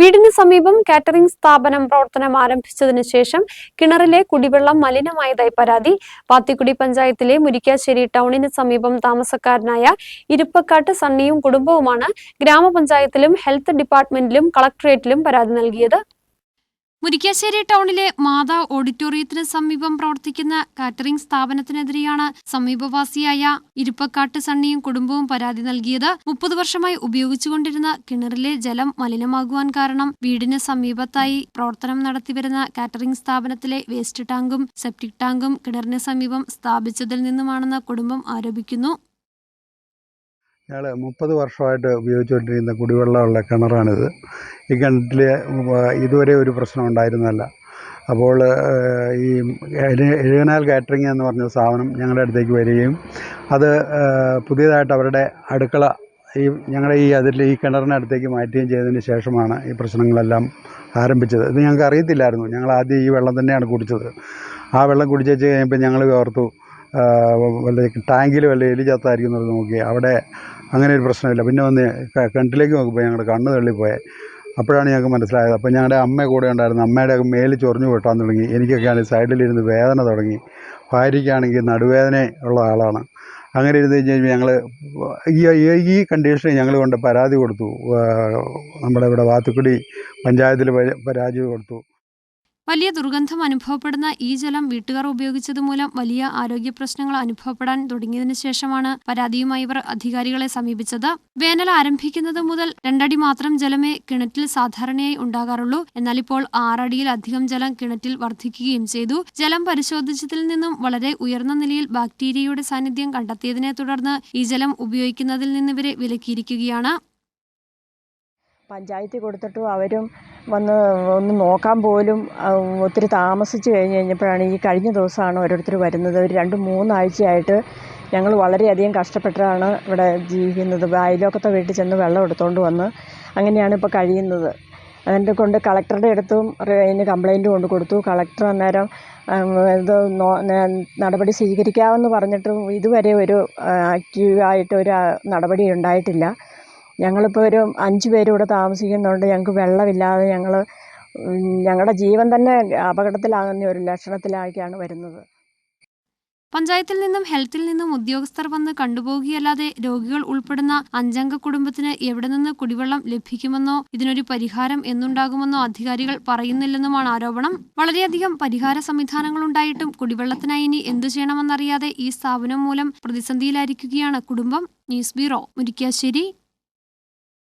വീടിന് സമീപം കാറ്ററിംഗ് സ്ഥാപനം പ്രവർത്തനം ആരംഭിച്ചതിനു ശേഷം കിണറിലെ കുടിവെള്ളം മലിനമായതായി പരാതി. പാത്തിക്കുടി പഞ്ചായത്തിലെ മുരിക്കാശ്ശേരി ടൗണിന് സമീപം താമസക്കാരനായ ഇരുപ്പക്കാട്ട് സണ്ണിയും കുടുംബവുമാണ് ഗ്രാമപഞ്ചായത്തിലും ഹെൽത്ത് ഡിപ്പാർട്ട്മെന്റിലും കളക്ടറേറ്റിലും പരാതി നൽകിയത്. മുരിക്കാശ്ശേരി ടൗണിലെ മാതാ ഓഡിറ്റോറിയത്തിന് സമീപം പ്രവർത്തിക്കുന്ന കാറ്ററിംഗ് സ്ഥാപനത്തിനെതിരെയാണ് സമീപവാസിയായ ഇരുപ്പക്കാട്ട് സണ്ണിയും കുടുംബവും പരാതി നൽകിയത്. മുപ്പത് വർഷമായി ഉപയോഗിച്ചുകൊണ്ടിരുന്ന കിണറിലെ ജലം മലിനമാകുവാൻ കാരണം വീടിന് സമീപത്തായി പ്രവർത്തനം നടത്തിവരുന്ന കാറ്ററിംഗ് സ്ഥാപനത്തിലെ വേസ്റ്റ് ടാങ്കും സെപ്റ്റിക് ടാങ്കും കിണറിന് സമീപം സ്ഥാപിച്ചതിൽ നിന്നുമാണെന്ന് കുടുംബം ആരോപിക്കുന്നു. ഞങ്ങൾ മുപ്പത് വർഷമായിട്ട് ഉപയോഗിച്ചുകൊണ്ടിരിക്കുന്ന കുടിവെള്ളമുള്ള കിണറാണിത്. ഈ കിണറ്റിൽ ഇതുവരെ ഒരു പ്രശ്നം ഉണ്ടായിരുന്നതല്ല. അപ്പോൾ ഈ എഴ- എഴുകനാൽ കാറ്ററിംഗ് എന്ന് പറഞ്ഞ സ്ഥാപനം ഞങ്ങളുടെ അടുത്തേക്ക് വരികയും അത് പുതിയതായിട്ട് അവരുടെ അടുക്കള ഈ ഞങ്ങളുടെ ഈ അതിൽ ഈ കിണറിനടുത്തേക്ക് മാറ്റുകയും ചെയ്തതിന് ശേഷമാണ് ഈ പ്രശ്നങ്ങളെല്ലാം ആരംഭിച്ചത്. ഇത് ഞങ്ങൾക്ക് അറിയത്തില്ലായിരുന്നു. ഞങ്ങൾ ആദ്യം ഈ വെള്ളം തന്നെയാണ് കുടിച്ചത്. ആ വെള്ളം കുടിച്ച് വെച്ച് കഴിഞ്ഞപ്പോൾ ഞങ്ങൾ ഓർത്തു വല്ല ടാങ്കിൽ വല്ല എലി ചത്തായിരിക്കും എന്നുള്ളത് നോക്കി. അവിടെ അങ്ങനെ ഒരു പ്രശ്നമില്ല. പിന്നെ വന്ന് കിണറ്റിലേക്ക് നോക്കിപ്പോയി. ഞങ്ങളുടെ കണ്ണ് തള്ളിപ്പോയെ. അപ്പോഴാണ് ഞങ്ങൾക്ക് മനസ്സിലായത്. അപ്പോൾ ഞങ്ങളുടെ അമ്മ കൂടെ ഉണ്ടായിരുന്നു അമ്മയുടെ മേൽ ചൊറിഞ്ഞു പൊട്ടാൻ തുടങ്ങി. എനിക്കൊക്കെ ആണെങ്കിൽ സൈഡിലിരുന്ന് വേദന തുടങ്ങി. ഭാര്യയ്ക്കാണെങ്കിൽ നടുവേദന ഉള്ള ആളാണ്. അങ്ങനെ ഇരുന്ന് കഴിഞ്ഞ് കഴിഞ്ഞാൽ ഞങ്ങൾ ഈ ഈ- കണ്ടീഷനിൽ ഞങ്ങൾ കൊണ്ട് പരാതി കൊടുത്തു. നമ്മുടെ ഇവിടെ വാത്തുക്കുടി പഞ്ചായത്തിൽ പരാ- പരാതി കൊടുത്തു. വലിയ ദുർഗന്ധം അനുഭവപ്പെടുന്ന ഈ ജലം വീട്ടുകാർ ഉപയോഗിച്ചത് മൂലം വലിയ ആരോഗ്യ പ്രശ്നങ്ങൾ അനുഭവപ്പെടാൻ തുടങ്ങിയതിനു ശേഷമാണ് പരാതിയുമായി ഇവർ അധികാരികളെ സമീപിച്ചത്. വേനൽ ആരംഭിക്കുന്നത് മുതൽ രണ്ടടി മാത്രം ജലമേ കിണറ്റിൽ സാധാരണയായി ഉണ്ടാകാറുള്ളൂ. എന്നാൽ ഇപ്പോൾ ആറടിയിലധികം ജലം കിണറ്റിൽ വർദ്ധിക്കുകയും ചെയ്തു. ജലം പരിശോധിച്ചതിൽ നിന്നും വളരെ ഉയർന്ന നിലയിൽ ബാക്ടീരിയയുടെ സാന്നിധ്യം കണ്ടെത്തിയതിനെ തുടർന്ന് ഈ ജലം ഉപയോഗിക്കുന്നതിൽ നിന്ന് ഇവരെ വിലക്കിയിരിക്കുകയാണ്. പഞ്ചായത്തിൽ കൊടുത്തിട്ടും അവരും വന്ന് ഒന്ന് നോക്കാൻ പോലും ഒത്തിരി താമസിച്ച് കഴിഞ്ഞ് കഴിഞ്ഞപ്പോഴാണ് ഈ കഴിഞ്ഞ ദിവസമാണ് ഓരോരുത്തർ വരുന്നത്. ഒരു രണ്ട് മൂന്നാഴ്ചയായിട്ട് ഞങ്ങൾ വളരെയധികം കഷ്ടപ്പെട്ടാണ് ഇവിടെ ജീവിക്കുന്നത്. അയലോക്കത്തെ വീട്ടിൽ ചെന്ന് വെള്ളം എടുത്തുകൊണ്ട് വന്ന് അങ്ങനെയാണ് ഇപ്പോൾ കഴിയുന്നത്. അതിന്റെ കൊണ്ട് കളക്ടറുടെ അടുത്തും അതിന് കംപ്ലൈന്റ് കൊണ്ട് കൊടുത്തു. കളക്ടർ അന്നേരം ഇത് നടപടി സ്വീകരിക്കാമെന്ന് പറഞ്ഞിട്ടും ഇതുവരെ ഒരു ആക്റ്റീവായിട്ട് ഒരു നടപടി ഉണ്ടായിട്ടില്ല. ഞങ്ങളിപ്പോൾ ഒരു അഞ്ച് പേരും ഇവിടെ താമസിക്കുന്നുണ്ട് ഞങ്ങൾക്ക് വെള്ളമില്ലാതെ ഞങ്ങൾ ഞങ്ങളുടെ ജീവൻ തന്നെ അപകടത്തിലാകുന്ന ഒരു ലക്ഷണത്തിലേക്കാണ് വരുന്നത്. പഞ്ചായത്തിൽ നിന്നും ഹെൽത്തിൽ നിന്നും ഉദ്യോഗസ്ഥർ വന്ന് കണ്ടുപോകുകയല്ലാതെ രോഗികൾ ഉൾപ്പെടുന്ന അഞ്ചംഗ കുടുംബത്തിന് എവിടെ നിന്ന് കുടിവെള്ളം ലഭിക്കുമെന്നോ ഇതിനൊരു പരിഹാരം എന്നുണ്ടാകുമെന്നോ അധികാരികൾ പറയുന്നില്ലെന്നുമാണ് ആരോപണം. വളരെയധികം പരിഹാര സംവിധാനങ്ങൾ ഉണ്ടായിട്ടും കുടിവെള്ളത്തിനായി ഇനി എന്തു ചെയ്യണമെന്നറിയാതെ ഈ സ്ഥാപനം മൂലം പ്രതിസന്ധിയിലായിരിക്കുകയാണ് കുടുംബം. News bureau Murikkassery.